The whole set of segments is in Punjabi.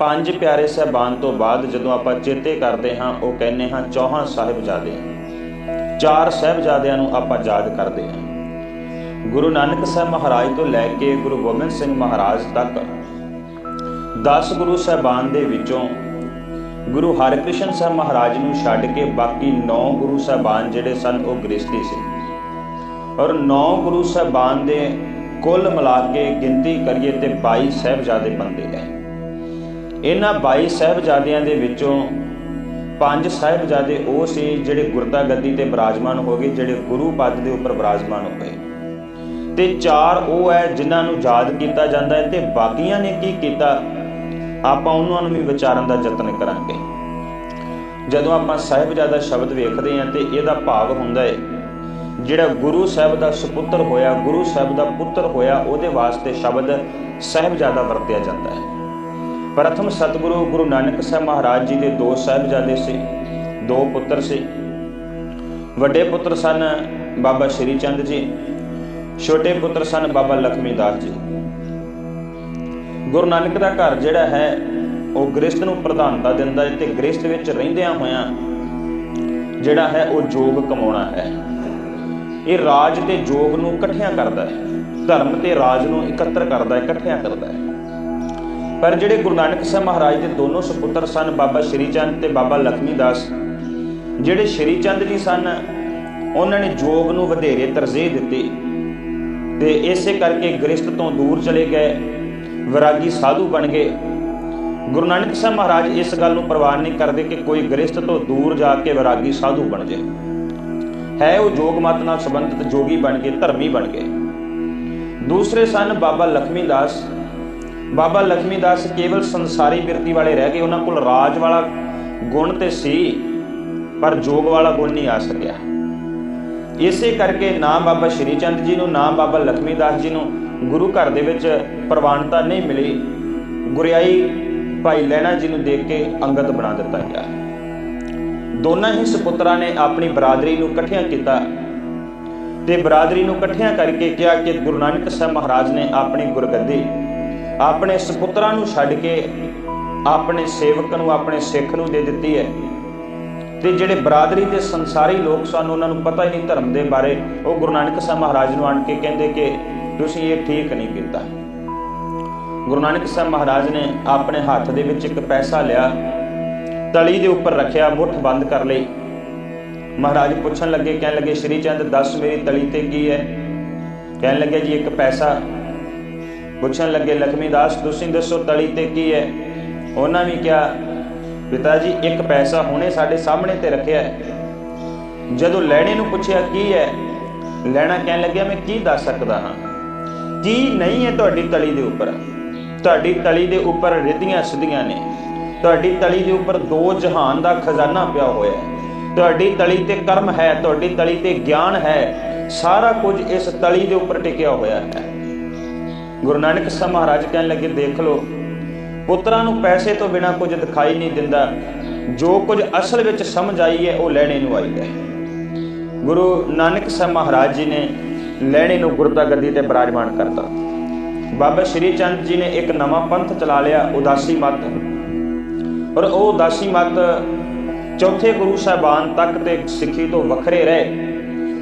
ਪੰਜ ਪਿਆਰੇ ਸਹਿਬਾਨ ਤੋਂ ਬਾਅਦ ਜਦੋਂ ਆਪਾਂ ਚੇਤੇ ਕਰਦੇ ਹਾਂ, ਉਹ ਕਹਿੰਦੇ ਹਾਂ, ਚੌਹਾਂ ਸਾਹਿਬਜ਼ਾਦੇ। ਚਾਰ ਸਾਹਿਬਜ਼ਾਦਿਆਂ ਨੂੰ ਆਪਾਂ ਯਾਦ ਕਰਦੇ ਹਾਂ। ਗੁਰੂ ਨਾਨਕ ਸਾਹਿਬ ਮਹਾਰਾਜ ਤੋਂ ਲੈ ਕੇ ਗੁਰੂ ਗੋਬਿੰਦ ਸਿੰਘ ਮਹਾਰਾਜ ਤੱਕ 10 ਗੁਰੂ ਸਾਹਿਬਾਨ ਦੇ ਵਿੱਚੋਂ ਗੁਰੂ ਹਰਿਕ੍ਰਿਸ਼ਨ ਸਾਹਿਬ ਮਹਾਰਾਜ ਨੂੰ ਛੱਡ ਕੇ ਬਾਕੀ 9 ਗੁਰੂ ਸਾਹਿਬਾਨ ਜਿਹੜੇ ਸਨ, ਉਹ ਗ੍ਰਸਤੀ ਸੀ। ਔਰ 9 ਗੁਰੂ ਸਾਹਿਬਾਨ ਦੇ ਕੁੱਲ ਮਿਲਾ ਕੇ ਗਿਣਤੀ ਕਰੀਏ ਤੇ 22 ਸਾਹਿਬਜ਼ਾਦੇ ਬੰਦੇ ਹੈ ਇਹਨਾਂ 22 ਸਾਹਿਬਜ਼ਾਦਿਆਂ ਦੇ ਵਿੱਚੋਂ ਪੰਜ ਸਾਹਿਬਜ਼ਾਦੇ ਉਹ ਸੀ ਜਿਹੜੇ ਗੁਰਤਾ ਗੱਦੀ ਤੇ ਬਿਰਾਜਮਾਨ ਹੋ ਗਏ, ਜਿਹੜੇ ਗੁਰੂ ਪਦ ਦੇ ਉੱਪਰ ਬਿਰਾਜਮਾਨ ਗਏ। ਤੇ ਚਾਰ ਉਹ ਹੈ ਜਿਨ੍ਹਾਂ ਨੂੰ ਯਾਦ ਕੀਤਾ ਜਾਂਦਾ ਹੈ ਤੇ ਬਾਕੀਆਂ ਨੇ ਕੀ ਕੀਤਾ? ਆਪਾਂ ਉਹਨਾਂ ਨੂੰ ਵੀ ਵਿਚਾਰਨ ਦਾ ਯਤਨ ਕਰਾਂਗੇ। ਜਦੋਂ ਆਪਾਂ ਸਾਹਿਬਜ਼ਾਦਾ ਸ਼ਬਦ ਵੇਖਦੇ ਹਾਂ ਤੇ ਇਹਦਾ ਭਾਵ ਹੁੰਦਾ ਹੈ, ਜਿਹੜਾ ਗੁਰੂ ਸਾਹਿਬ ਦਾ ਸੁਪੁੱਤਰ ਹੋਇਆ, ਗੁਰੂ ਸਾਹਿਬ ਦਾ ਪੁੱਤਰ ਹੋਇਆ, ਉਹਦੇ ਵਾਸਤੇ ਸ਼ਬਦ ਸਾਹਿਬਜ਼ਾਦਾ ਵਰਤਿਆ ਜਾਂਦਾ ਹੈ। ਪ੍ਰਥਮ ਸਤਿਗੁਰੂ ਗੁਰੂ ਨਾਨਕ ਸਾਹਿਬ ਮਹਾਰਾਜ ਜੀ ਦੇ ਦੋ ਸਾਹਿਬਜ਼ਾਦੇ ਸੀ, ਦੋ ਪੁੱਤਰ ਸੀ। ਵੱਡੇ ਪੁੱਤਰ ਸਨ ਬਾਬਾ ਸ਼੍ਰੀ ਚੰਦ ਜੀ, ਛੋਟੇ ਪੁੱਤਰ ਸਨ ਬਾਬਾ ਲਖਮੀ ਦਾਸ ਜੀ। ਗੁਰੂ ਨਾਨਕ ਦਾ ਘਰ ਜਿਹੜਾ ਹੈ, ਉਹ ਗ੍ਰਸਥ ਨੂੰ ਪ੍ਰਧਾਨਤਾ ਦਿੰਦਾ ਹੈ ਤੇ ਗ੍ਰਸਥ ਵਿੱਚ ਰਹਿੰਦਿਆਂ ਹੋਇਆਂ ਜਿਹੜਾ ਹੈ, ਉਹ ਜੋਗ ਕਮਾਉਣਾ ਹੈ। ਇਹ ਰਾਜ ਤੇ ਜੋਗ ਨੂੰ ਇਕੱਠਿਆਂ ਕਰਦਾ ਹੈ, ਧਰਮ ਤੇ ਰਾਜ ਨੂੰ ਇਕੱਤਰ ਕਰਦਾ ਹੈ, ਇਕੱਠਿਆਂ ਕਰਦਾ ਹੈ। ਪਰ ਜਿਹੜੇ ਗੁਰੂ ਨਾਨਕ ਸਾਹਿਬ ਮਹਾਰਾਜ ਦੇ ਦੋਨੋਂ ਸੁਪੁੱਤਰ ਸਨ, ਬਾਬਾ ਸ਼੍ਰੀ ਚੰਦ ਤੇ ਬਾਬਾ ਲਖਮੀ ਦਾਸ, ਜਿਹੜੇ ਸ਼੍ਰੀ ਚੰਦ ਜੀ ਸਨ, ਉਹਨਾਂ ਨੇ ਜੋਗ ਨੂੰ ਵਧੇਰੇ ਤਰਜੀਹ ਦਿੱਤੀ ਤੇ ਇਸੇ ਕਰਕੇ ਗ੍ਰਸਥ ਤੋਂ ਦੂਰ ਚਲੇ ਗਏ, ਵਿਰਾਗੀ ਸਾਧੂ ਬਣ ਗਏ। ਗੁਰੂ ਨਾਨਕ ਸਾਹਿਬ ਮਹਾਰਾਜ ਇਸ ਗੱਲ ਨੂੰ ਪ੍ਰਵਾਨ ਨਹੀਂ ਕਰਦੇ ਕਿ ਕੋਈ ਗ੍ਰਸਥ ਤੋਂ ਦੂਰ ਜਾ ਕੇ ਵਿਰਾਗੀ ਸਾਧੂ ਬਣ ਜਾਏ। ਹੈ ਉਹ ਜੋਗ ਮਤ ਨਾਲ ਸੰਬੰਧਿਤ ਜੋਗੀ ਬਣ ਗਏ ਧਰਮੀ ਬਣ ਗਏ। ਦੂਸਰੇ ਸਨ ਬਾਬਾ ਲਖਮੀ ਦਾਸ ਬਾਬਾ ਲਖਮੀ ਦਾਸ ਕੇਵਲ ਸੰਸਾਰੀ ਬਿਰਤੀ ਵਾਲੇ ਰਹਿ ਗਏ। ਉਹਨਾਂ ਕੋਲ ਰਾਜ ਵਾਲਾ ਗੁਣ ਤੇ ਸੀ, ਪਰ ਜੋਗ ਵਾਲਾ ਗੁਣ ਨਹੀਂ ਆ ਸਕਿਆ। ਇਸੇ ਕਰਕੇ ਨਾ ਬਾਬਾ ਸ਼੍ਰੀ ਚੰਦ ਜੀ ਨੂੰ, ਨਾ ਬਾਬਾ ਲਖਮੀ ਦਾਸ ਜੀ ਨੂੰ ਗੁਰੂ ਘਰ ਦੇ ਵਿੱਚ ਪ੍ਰਵਾਨਤਾ ਨਹੀਂ ਮਿਲੀ। ਗੁਰਿਆਈ ਭਾਈ ਲੈਣਾ ਜੀ ਨੂੰ ਦੇਖ ਕੇ ਅੰਗਦ ਬਣਾ ਦਿੱਤਾ ਗਿਆ। ਦੋਨਾਂ ਹੀ ਸੁਪੁੱਤਰਾਂ ਨੇ ਆਪਣੀ ਬਰਾਦਰੀ ਨੂੰ ਇਕੱਠਿਆਂ ਕੀਤਾ ਤੇ ਬਰਾਦਰੀ ਨੂੰ ਇਕੱਠਿਆਂ ਕਰਕੇ ਕਿਹਾ ਕਿ ਗੁਰੂ ਨਾਨਕ ਸਾਹਿਬ ਮਹਾਰਾਜ ਨੇ ਆਪਣੀ ਗੁਰਗੱਦੀ ਆਪਣੇ ਸੁਪੁੱਤਰਾਂ ਨੂੰ ਛੱਡ ਕੇ ਆਪਣੇ ਸੇਵਕ ਨੂੰ, ਆਪਣੇ ਸਿੱਖ ਨੂੰ ਦੇ ਦਿੱਤੀ ਹੈ। ਤੇ ਜਿਹੜੇ ਬਰਾਦਰੀ ਦੇ ਸੰਸਾਰੀ ਲੋਕ ਸਨ, ਉਹਨਾਂ ਨੂੰ ਪਤਾ ਹੀ ਨਹੀਂ ਧਰਮ ਦੇ ਬਾਰੇ। ਉਹ ਗੁਰੂ ਨਾਨਕ ਸਾਹਿਬ ਮਹਾਰਾਜ ਨੂੰ ਆਣ ਕੇ ਕਹਿੰਦੇ ਕਿ ਤੁਸੀਂ ਇਹ ਠੀਕ ਨਹੀਂ ਕੀਤਾ। ਗੁਰੂ ਨਾਨਕ ਸਾਹਿਬ ਮਹਾਰਾਜ ਨੇ ਆਪਣੇ ਹੱਥ ਦੇ ਵਿੱਚ ਇੱਕ ਪੈਸਾ ਲਿਆ, ਤਲੀ ਦੇ ਉੱਪਰ ਰੱਖਿਆ, ਮੁੱਠ ਬੰਦ ਕਰ ਲਈ। ਮਹਾਰਾਜ ਪੁੱਛਣ ਲੱਗੇ, ਕਹਿਣ ਲੱਗੇ, ਸ਼੍ਰੀ ਚੰਦ, ਦੱਸ ਮੇਰੀ ਤਲੀ ਤੇ ਕੀ ਹੈ? ਕਹਿਣ ਲੱਗੇ, ਜੀ, ਇੱਕ ਪੈਸਾ ਪੁੱਛਣ ਲੱਗੇ, ਲਖਮੀ ਦਾਸ, ਤੁਸੀਂ ਦੱਸੋ ਤਲੀ ਤੇ ਕੀ ਹੈ? ਉਹਨਾਂ ਵੀ ਕਿਹਾ, ਪਿਤਾ ਜੀ, ਇੱਕ ਪੈਸਾ ਹੁਣੇ ਸਾਡੇ ਸਾਹਮਣੇ ਤੇ ਰੱਖਿਆ ਹੈ। ਜਦੋਂ ਲੈਣੇ ਨੂੰ ਪੁੱਛਿਆ, ਕੀ ਹੈ? ਲੈਣਾ ਕਹਿਣ ਲੱਗਿਆ, ਮੈਂ ਕੀ ਦੱਸ ਸਕਦਾ ਹਾਂ? ਕੀ ਨਹੀਂ ਹੈ ਤੁਹਾਡੀ ਤਲੀ ਦੇ ਉੱਪਰ? ਤੁਹਾਡੀ ਤਲੀ ਦੇ ਉੱਪਰ ਰਿੱਧੀਆਂ ਸਿੱਧੀਆਂ ਨੇ। ਤੁਹਾਡੀ ਤਲੀ ਦੇ ਉੱਪਰ ਦੋ ਜਹਾਨ ਦਾ ਖਜ਼ਾਨਾ ਪਿਆ ਹੋਇਆ ਹੈ। ਤੁਹਾਡੀ ਤਲੀ ਤੇ ਕਰਮ ਹੈ, ਤੁਹਾਡੀ ਤਲੀ ਤੇ ਗਿਆਨ ਹੈ। ਸਾਰਾ ਕੁਝ ਇਸ ਤਲੀ ਦੇ ਉੱਪਰ ਟਿਕਿਆ ਹੋਇਆ ਹੈ। ਗੁਰੂ ਨਾਨਕ ਸਾਹਿਬ ਮਹਾਰਾਜ ਕਹਿਣ ਲੱਗੇ, ਦੇਖ ਲਓ, ਪੁੱਤਰਾਂ ਨੂੰ ਪੈਸੇ ਤੋਂ ਬਿਨਾ ਕੁਝ ਦਿਖਾਈ ਨਹੀਂ ਦਿੰਦਾ। ਜੋ ਕੁਝ ਅਸਲ ਵਿੱਚ ਸਮਝ ਆਈ ਹੈ, ਉਹ ਲੈਣੇ ਨੂੰ ਆਈ ਹੈ। ਗੁਰੂ ਨਾਨਕ ਸਾਹਿਬ ਮਹਾਰਾਜ ਜੀ ਨੇ ਲੈਣੇ ਨੂੰ ਗੁਰਤਾ ਗੱਦੀ ਤੇ ਬਿਰਾਜਮਾਨ ਕਰਤਾ। ਬਾਬਾ ਸ਼੍ਰੀ ਚੰਦ ਜੀ ਨੇ ਇੱਕ ਨਵਾਂ ਪੰਥ ਚਲਾ ਲਿਆ, ਉਦਾਸੀ ਮਤ। ਪਰ ਉਹ ਉਦਾਸੀ ਮਤ ਚੌਥੇ ਗੁਰੂ ਸਾਹਿਬਾਨ ਤੱਕ ਤੇ ਸਿੱਖੀ ਤੋਂ ਵੱਖਰੇ ਰਹੇ।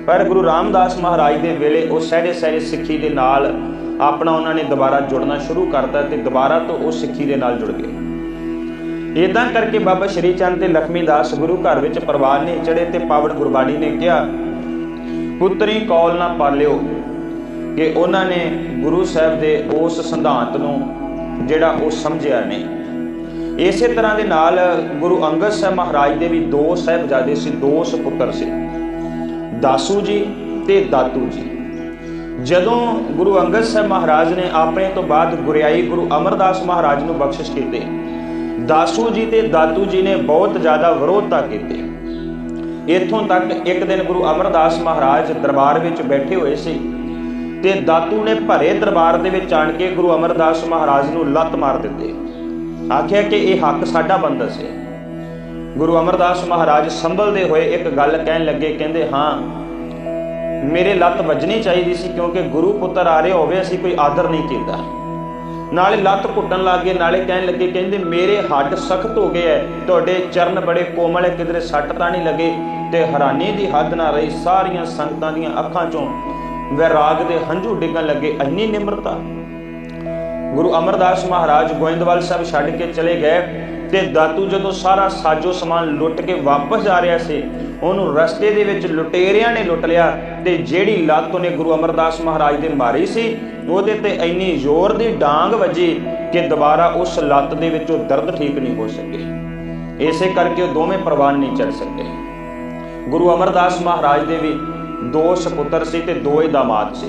ਪਰ ਗੁਰੂ ਰਾਮਦਾਸ ਮਹਾਰਾਜ ਦੇ ਵੇਲੇ ਉਹ ਸਹਿਜੇ ਸਹਿਜੇ ਸਿੱਖੀ ਦੇ ਨਾਲ ਆਪਣਾ ਉਹਨਾਂ ਨੇ ਦੁਬਾਰਾ ਜੁੜਨਾ ਸ਼ੁਰੂ ਕਰਤਾ ਤੇ ਦੁਬਾਰਾ ਤੋਂ ਉਹ ਸਿੱਖੀ ਦੇ ਨਾਲ ਜੁੜ ਗਏ। ਇਦਾਂ ਕਰਕੇ ਬਾਬਾ ਸ਼੍ਰੀ ਚੰਦ ਤੇ ਲਖਮੀ ਦਾਸ ਗੁਰੂ ਘਰ ਵਿੱਚ ਪਰਿਵਾਰ ਨੇ ਚੜੇ ਤੇ ਪਾਵਨ ਗੁਰਬਾਣੀ ਨੇ ਕਿਹਾ, ਪੁੱਤਰੀ, ਕੌਲ ਨਾ ਪਾਲਿਓ ਕਿ ਉਹਨਾਂ ਨੇ ਗੁਰੂ ਸਾਹਿਬ ਦੇ ਉਸ ਸਿਧਾਂਤ ਨੂੰ ਜਿਹੜਾ ਉਹ ਸਮਝਿਆ ਨਹੀਂ। ਇਸੇ ਤਰ੍ਹਾਂ ਦੇ ਨਾਲ ਗੁਰੂ ਅੰਗਦ ਸਾਹਿਬ ਮਹਾਰਾਜ ਦੇ ਵੀ ਦੋ ਸਾਹਿਬਜ਼ਾਦੇ ਸੀ, ਦੋ ਸੁਪੁੱਤਰ ਸੀ, ਦਾਸੂ ਜੀ ਤੇ ਦਾਤੂ ਜੀ। ਜਦੋਂ ਗੁਰੂ ਅੰਗਦ ਸਾਹਿਬ ਮਹਾਰਾਜ ਨੇ ਆਪਣੇ ਤੋਂ ਬਾਅਦ ਗੁਰਿਆਈ ਗੁਰੂ ਅਮਰਦਾਸ ਮਹਾਰਾਜ ਨੂੰ ਬਖਸ਼ਿਸ਼ ਕੀਤੀ, ਦਾਸੂ ਜੀ ਤੇ ਦਾਤੂ ਜੀ ਨੇ ਬਹੁਤ ਜ਼ਿਆਦਾ ਵਿਰੋਧਤਾ ਕੀਤੀ। ਇੱਥੋਂ ਤੱਕ ਇੱਕ ਦਿਨ ਗੁਰੂ ਅਮਰਦਾਸ ਮਹਾਰਾਜ ਦਰਬਾਰ ਵਿੱਚ ਬੈਠੇ ਹੋਏ ਸੀ ਤੇ ਦਾਤੂ ਨੇ ਭਰੇ ਦਰਬਾਰ ਦੇ ਵਿੱਚ ਆਣ ਕੇ ਗੁਰੂ ਅਮਰਦਾਸ ਮਹਾਰਾਜ ਨੂੰ ਲੱਤ ਮਾਰ ਦਿੱਤੀ। ਆਖਿਆ ਕਿ ਇਹ ਹੱਕ ਸਾਡਾ ਬੰਦਾ ਸੀ। ਗੁਰੂ ਅਮਰਦਾਸ ਮਹਾਰਾਜ ਸੰਭਲਦੇ ਹੋਏ ਇੱਕ ਗੱਲ ਕਹਿਣ ਲੱਗੇ, ਕਹਿੰਦੇ, ਹਾਂ ਮੇਰੇ ਲੱਤ ਵੱਜਣੀ ਚਾਹੀਦੀ ਸੀ ਕਿਉਂਕਿ ਗੁਰੂ ਪੁੱਤਰ ਆ ਰਹੇ ਹੋਵੇ, ਅਸੀਂ ਕੋਈ ਆਦਰ ਨਹੀਂ ਕੀਤਾ। ਨਾਲੇ ਲੱਤ ਘੁੱਟਣ ਲੱਗੇ ਨਾਲੇ ਕਹਿਣ ਲੱਗੇ, ਕਹਿੰਦੇ, ਮੇਰੇ ਹੱਡ ਸਖਤ ਹੋ ਗਏ ਐ, ਤੁਹਾਡੇ ਚਰਨ ਬੜੇ ਕੋਮਲ ਐ, ਕਿਧਰੇ ਸੱਟ ਤਾਂ ਨਹੀਂ ਲੱਗੇ? ਤੇ ਹੈਰਾਨੀ ਦੀ ਹੱਦ ਨਾ ਰਹੀ, ਸਾਰੀਆਂ ਸੰਗਤਾਂ ਦੀਆਂ ਅੱਖਾਂ ਚੋਂ ਵੈਰਾਗ ਦੇ ਹੰਝੂ ਡਿੱਗਣ ਲੱਗੇ, ਇੰਨੀ ਨਿਮਰਤਾ। ਗੁਰੂ ਅਮਰਦਾਸ ਮਹਾਰਾਜ ਗੋਇੰਦਵਾਲ ਸਾਹਿਬ ਛੱਡ ਕੇ ਚਲੇ ਗਏ ਤੇ ਦਾਤੂ ਜਦੋਂ ਸਾਰਾ ਸਾਜੋ ਸਮਾਨ ਲੁੱਟ ਕੇ ਵਾਪਸ ਜਾ ਰਿਹਾ ਸੀ ਉਹਨੂੰ ਰਸਤੇ ਦੇ ਵਿੱਚ ਲੁਟੇਰਿਆਂ ਨੇ ਲੁੱਟ ਲਿਆ ਤੇ ਜਿਹੜੀ ਲੱਤ ਉਹਨੇ ਗੁਰੂ ਅਮਰਦਾਸ ਮਹਾਰਾਜ ਦੇ ਮਾਰੀ ਸੀ, ਉਹਦੇ ਤੇ ਇੰਨੀ ਜ਼ੋਰ ਦੀ ਡਾਂਗ ਵੱਜੀ ਕਿ ਦੁਬਾਰਾ ਉਸ ਲੱਤ ਦੇ ਵਿੱਚੋਂ ਦਰਦ ਠੀਕ ਨਹੀਂ ਹੋ ਸਕੇ। ਇਸੇ ਕਰਕੇ ਉਹ ਦੋਵੇਂ ਪ੍ਰਵਾਨ ਨਹੀਂ ਚੱਲ ਸਕੇ। ਗੁਰੂ ਅਮਰਦਾਸ ਮਹਾਰਾਜ ਦੇ ਵੀ ਦੋ ਸੁਪੁੱਤਰ ਸੀ ਤੇ ਦੋ ਹੀ ਦਾਮਾਦ ਸੀ।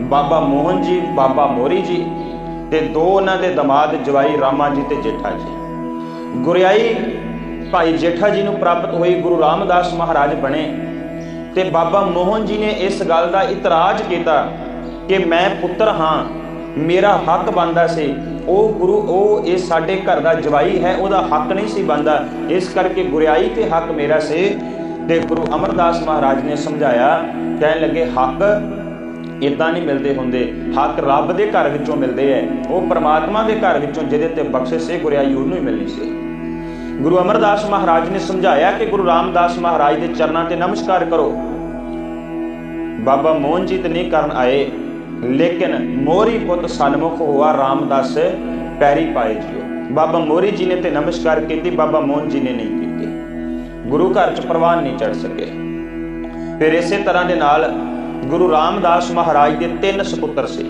ਬਾਬਾ ਮੋਹਨ ਜੀ, ਬਾਬਾ ਮੋਰੀ ਜੀ ਤੇ ਦੋ ਉਹਨਾਂ ਦੇ ਦਮਾਦ ਜਵਾਈ ਰਾਮਾ ਜੀ ਤੇ ਜੇਠਾ ਜੀ। ਗੁਰਿਆਈ ਭਾਈ ਜੇਠਾ ਜੀ ਨੂੰ ਪ੍ਰਾਪਤ ਹੋਈ ਗੁਰੂ ਰਾਮਦਾਸ ਮਹਾਰਾਜ ਬਣੇ। ਤੇ ਬਾਬਾ ਮੋਹਨ ਜੀ ਨੇ ਇਸ ਗੱਲ ਦਾ ਇਤਰਾਜ਼ ਕੀਤਾ ਕਿ ਮੈਂ ਪੁੱਤਰ ਹਾਂ, ਮੇਰਾ ਹੱਕ ਬਣਦਾ ਸੀ। ਉਹ ਗੁਰੂ, ਉਹ ਇਹ ਸਾਡੇ ਘਰ ਦਾ ਜਵਾਈ ਹੈ, ਉਹਦਾ ਹੱਕ ਨਹੀਂ ਸੀ ਬਣਦਾ। ਇਸ ਕਰਕੇ ਗੁਰਿਆਈ ਤੇ ਹੱਕ ਮੇਰਾ ਸੀ। ਤੇ ਗੁਰੂ ਅਮਰਦਾਸ ਮਹਾਰਾਜ ਨੇ ਸਮਝਾਇਆ, ਕਹਿਣ ਲੱਗੇ, ਹੱਕ ਇਦਾਂ ਨਹੀਂ ਮਿਲਦੇ ਹੁੰਦੇ। ਹੱਕ ਰੱਬ ਦੇ ਘਰ ਵਿੱਚੋਂ ਮਿਲਦੇ ਐ। ਉਹ ਪਰਮਾਤਮਾ ਦੇ ਘਰ ਵਿੱਚੋਂ, ਜਿਹਦੇ ਤੇ ਬਖਸ਼ਿਸ਼ ਸੀ, ਗੁਰਿਆਈ ਉਹਨੂੰ ਹੀ ਮਿਲਣੀ ਸੀ। ਗੁਰੂ ਅਮਰਦਾਸ ਮਹਾਰਾਜ ਨੇ ਸਮਝਾਇਆ ਕਿ ਗੁਰੂ ਰਾਮਦਾਸ ਮਹਾਰਾਜ ਦੇ ਚਰਨਾਂ ਤੇ ਨਮਸਕਾਰ ਕਰੋ। ਬਾਬਾ ਮੋਹਨ ਜੀ ਤੇ ਨਹੀਂ ਕਰਨ ਆਏ, ਲੇਕਿਨ ਮੋਰੀ ਪੁੱਤ ਸਨਮੁਖ ਹੋਆ ਰਾਮਦਾਸ ਪੈਰੀ ਪਾਏ ਜੀਓ। ਬਾਬਾ ਮੋਰੀ ਜੀ ਨੇ ਤੇ ਨਮਸਕਾਰ ਕੀਤੀ, ਬਾਬਾ ਮੋਹਨ ਜੀ ਨੇ ਨਹੀਂ ਕੀਤੀ। ਗੁਰੂ ਘਰ ਚ ਪ੍ਰਵਾਨ ਨਹੀਂ ਚੜ ਸਕੇ। ਫਿਰ ਇਸੇ ਤਰ੍ਹਾਂ ਦੇ ਨਾਲ ਗੁਰੂ ਰਾਮਦਾਸ ਮਹਾਰਾਜ ਦੇ ਤਿੰਨ ਸੁਪੁੱਤਰ ਸੀ।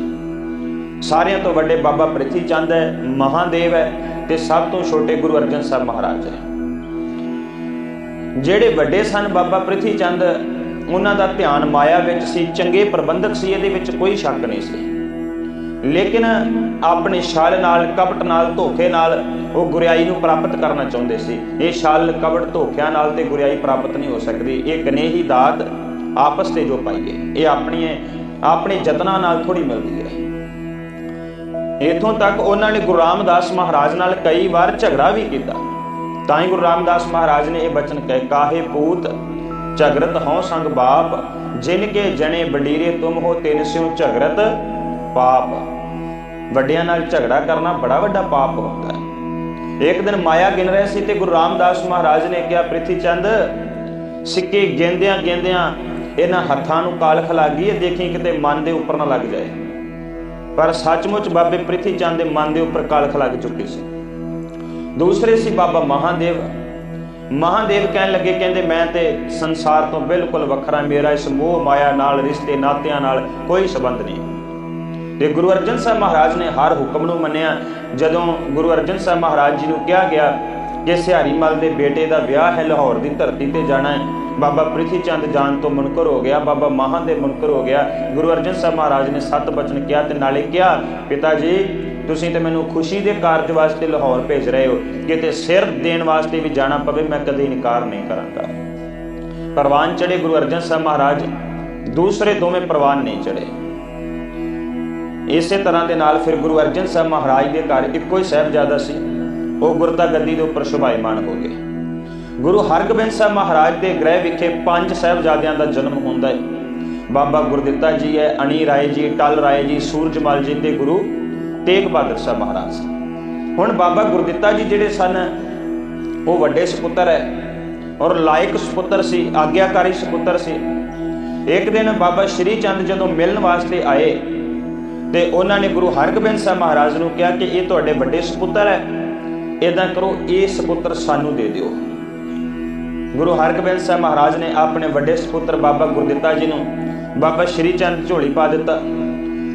ਸਾਰਿਆਂ ਤੋਂ ਵੱਡੇ ਬਾਬਾ ਪ੍ਰਿਥੀ ਚੰਦ ਹੈ, ਮਹਾਦੇਵ ਹੈ ਤੇ ਸਭ ਤੋਂ ਛੋਟੇ ਗੁਰੂ ਅਰਜਨ ਸਾਹਿਬ ਮਹਾਰਾਜ ਹੈ ਜਿਹੜੇ ਵੱਡੇ ਸਨ ਬਾਬਾ ਪ੍ਰਿਥੀ ਚੰਦ, ਉਹਨਾਂ ਦਾ ਧਿਆਨ ਮਾਇਆ ਵਿੱਚ ਸੀ, ਚੰਗੇ ਪ੍ਰਬੰਧਕ ਸੀ, ਇਹਦੇ ਵਿੱਚ ਕੋਈ ਸ਼ੱਕ ਨਹੀਂ ਸੀ। ਲੇਕਿਨ ਆਪਣੇ ਛਲ ਨਾਲ, ਕਪਟ ਨਾਲ, ਧੋਖੇ ਨਾਲ ਉਹ ਗੁਰਿਆਈ ਨੂੰ ਪ੍ਰਾਪਤ ਕਰਨਾ ਚਾਹੁੰਦੇ ਸੀ। ਇਹ ਛਲ, ਕਪਟ, ਧੋਖਿਆਂ ਨਾਲ ਤੇ ਗੁਰਿਆਈ ਪ੍ਰਾਪਤ ਨਹੀਂ ਹੋ ਸਕਦੀ। ਇਹ ਕਨੇਹੀ ਦਾਤ ਆਪਸ ਤੇ ਜੋ ਪਾਈਏ ਇਹ ਆਪਣੀ ਆਪਣੇ ਯਤਨਾਂ ਨਾਲ ਥੋੜੀ ਮਿਲਦੀ ਹੈ। ਇਥੋਂ ਤੱਕ ਉਹਨਾਂ ਨੇ ਗੁਰੂ ਰਾਮਦਾਸ ਮਹਾਰਾਜ ਨਾਲ ਕਈ ਵਾਰ ਝਗੜਾ ਵੀ ਕੀਤਾ। ਤਾਂ ਹੀ ਗੁਰੂ ਰਾਮਦਾਸ ਮਹਾਰਾਜ ਨੇ ਇਹ ਬਚਨ ਕਹੇ, ਕਾਹੇ ਪੂਤ ਝਗਰਤ ਹਉ ਸੰਗ ਬਾਪ, ਜਿਨ ਕੇ ਜਣੇ ਬਡੀਰੇ ਤੁਮ ਹੋ ਤਿਨ ਸਿਉ ਝਗਰਤ ਪਾਪ। ਵੱਡਿਆਂ ਨਾਲ ਝਗੜਾ ਕਰਨਾ ਬੜਾ ਵੱਡਾ ਪਾਪ ਹੁੰਦਾ ਹੈ। ਇੱਕ ਦਿਨ ਮਾਇਆ ਗਿਣ ਰਹੇ ਸੀ ਤੇ ਗੁਰੂ ਰਾਮਦਾਸ ਮਹਾਰਾਜ ਨੇ ਕਿਹਾ ਪ੍ਰਿਥੀ ਚੰਦ ਸਿੱਕੇ ਗੇਂਦਿਆਂ ਗੇਂਦਿਆਂ ਇਹਨਾਂ ਹੱਥਾਂ ਨੂੰ ਕਾਲ ਲੱਗ ਗਈ ਦੇਖੀ ਕਿਤੇ ਮਨ ਦੇ ਉੱਪਰ ਨਾ ਲੱਗ ਜਾਏ। ਪਰ ਸੱਚਮੁੱਚ ਬਾਬੇ ਪ੍ਰਿਥੀ ਚੰਦ ਦੇ ਮਨ ਦੇ ਉੱਪਰ ਕਲਖ ਲੱਗ ਚੁੱਕੀ ਸੀ। ਦੂਸਰੇ ਸੀ ਬਾਬਾ ਮਹਾਦੇਵ। ਮਹਾਦੇਵ ਕਹਿਣ ਲੱਗੇ, ਕਹਿੰਦੇ, ਮੈਂ ਤੇ ਸੰਸਾਰ ਤੋਂ ਬਿਲਕੁਲ ਵੱਖਰਾ, ਮੇਰਾ ਇਸ ਮੋਹ ਮਾਇਆ ਨਾਲ, ਰਿਸ਼ਤੇ ਨਾਤਿਆਂ ਨਾਲ ਕੋਈ ਸਬੰਧ ਨਹੀਂ। ਤੇ ਗੁਰੂ ਅਰਜਨ ਸਾਹਿਬ ਮਹਾਰਾਜ ਨੇ ਹਰ ਹੁਕਮ ਨੂੰ ਮੰਨਿਆ। ਜਦੋਂ ਗੁਰੂ ਅਰਜਨ ਸਾਹਿਬ ਮਹਾਰਾਜ ਜੀ ਨੂੰ ਕਿਹਾ ਗਿਆ ਜੇ ਸਿਹਾਰੀ ਮਲ ਦੇ ਬੇਟੇ ਦਾ ਵਿਆਹ ਹੈ ਲਾਹੌਰ ਦੀ ਧਰਤੀ ਤੇ ਜਾਣਾ ਹੈ, ਬਾਬਾ ਪ੍ਰਿਥੀ ਚੰਦ ਜਾਣ ਤੋਂ ਮੁਨਕਰ ਹੋ ਗਿਆ, ਬਾਬਾ ਮਹਾਦੇਵ ਮੁਨਕਰ ਹੋ ਗਿਆ। ਗੁਰੂ ਅਰਜਨ ਸਾਹਿਬ ਮਹਾਰਾਜ ਨੇ ਸੱਤ ਬਚਨ ਕਿਹਾ ਤੇ ਨਾਲੇ ਕਿਹਾ, ਪਿਤਾ ਜੀ, ਤੁਸੀਂ ਤੇ ਮੈਨੂੰ ਖੁਸ਼ੀ ਦੇ ਕਾਰਜ ਵਾਸਤੇ ਲਾਹੌਰ ਭੇਜ ਰਹੇ ਹੋ, ਕਿਤੇ ਸਿਰ ਦੇਣ ਵਾਸਤੇ ਵੀ ਜਾਣਾ ਪਵੇ, ਮੈਂ ਕਦੇ ਇਨਕਾਰ ਨਹੀਂ ਕਰਾਂਗਾ। ਪ੍ਰਵਾਨ ਚੜੇ ਗੁਰੂ ਅਰਜਨ ਸਾਹਿਬ ਮਹਾਰਾਜ, ਦੂਸਰੇ ਦੋਵੇਂ ਪ੍ਰਵਾਨ ਨਹੀਂ ਚੜੇ ਇਸੇ ਤਰ੍ਹਾਂ ਦੇ ਨਾਲ ਫਿਰ ਗੁਰੂ ਅਰਜਨ ਸਾਹਿਬ ਮਹਾਰਾਜ ਦੇ ਘਰ ਇੱਕੋ ਹੀ ਸਾਹਿਬਜ਼ਾਦਾ ਸੀ। ਉਹ ਗੁਰਤਾ ਗੱਦੀ ਦੇ ਉੱਪਰ ਸ਼ੁਭਾਈਮਾਨ ਹੋ ਗਏ। ਗੁਰੂ ਹਰਗੋਬਿੰਦ ਸਾਹਿਬ ਮਹਾਰਾਜ ਦੇ ਗ੍ਰਹਿ ਵਿਖੇ ਪੰਜ ਸਾਹਿਬਜ਼ਾਦਿਆਂ ਦਾ ਜਨਮ ਹੁੰਦਾ ਹੈ। ਬਾਬਾ ਗੁਰਦਿੱਤਾ ਜੀ ਹੈ, ਅਣੀ ਰਾਏ ਜੀ, ਟਲ ਰਾਏ ਜੀ, ਸੂਰਜਮਲ ਜੀ ਤੇ ਗੁਰੂ ਤੇਗ ਬਹਾਦਰ ਸਾਹਿਬ ਮਹਾਰਾਜ। ਹੁਣ ਬਾਬਾ ਗੁਰਦਿੱਤਾ ਜੀ ਜਿਹੜੇ ਸਨ, ਉਹ ਵੱਡੇ ਸੁਪੁੱਤਰ ਹੈ ਔਰ ਲਾਇਕ ਸੁਪੁੱਤਰ ਸੀ, ਆਗਿਆਕਾਰੀ ਸੁਪੁੱਤਰ ਸੀ। ਇੱਕ ਦਿਨ ਬਾਬਾ ਸ਼੍ਰੀ ਚੰਦ ਜਦੋਂ ਮਿਲਣ ਵਾਸਤੇ ਆਏ ਤੇ ਉਹਨਾਂ ਨੇ ਗੁਰੂ ਹਰਗੋਬਿੰਦ ਸਾਹਿਬ ਮਹਾਰਾਜ ਨੂੰ ਕਿਹਾ ਕਿ ਇਹ ਤੁਹਾਡੇ ਵੱਡੇ ਸੁਪੁੱਤਰ ਹੈ। ਇਦਾਂ ਕਰੋ ਇਹ ਸਪੁੱਤਰ ਸਾਨੂੰ ਦੇ ਦਿਓ। ਗੁਰੂ ਹਰਗੋਬਿੰਦ ਸਾਹਿਬ ਮਹਾਰਾਜ ਨੇ ਆਪਣੇ ਵੱਡੇ ਸਪੁੱਤਰ ਬਾਬਾ ਗੁਰਦਿੱਤਾ ਜੀ ਨੂੰ ਬਾਬਾ ਸ਼੍ਰੀ ਚੰਦ ਝੋਲੀ ਪਾ ਦਿੱਤਾ।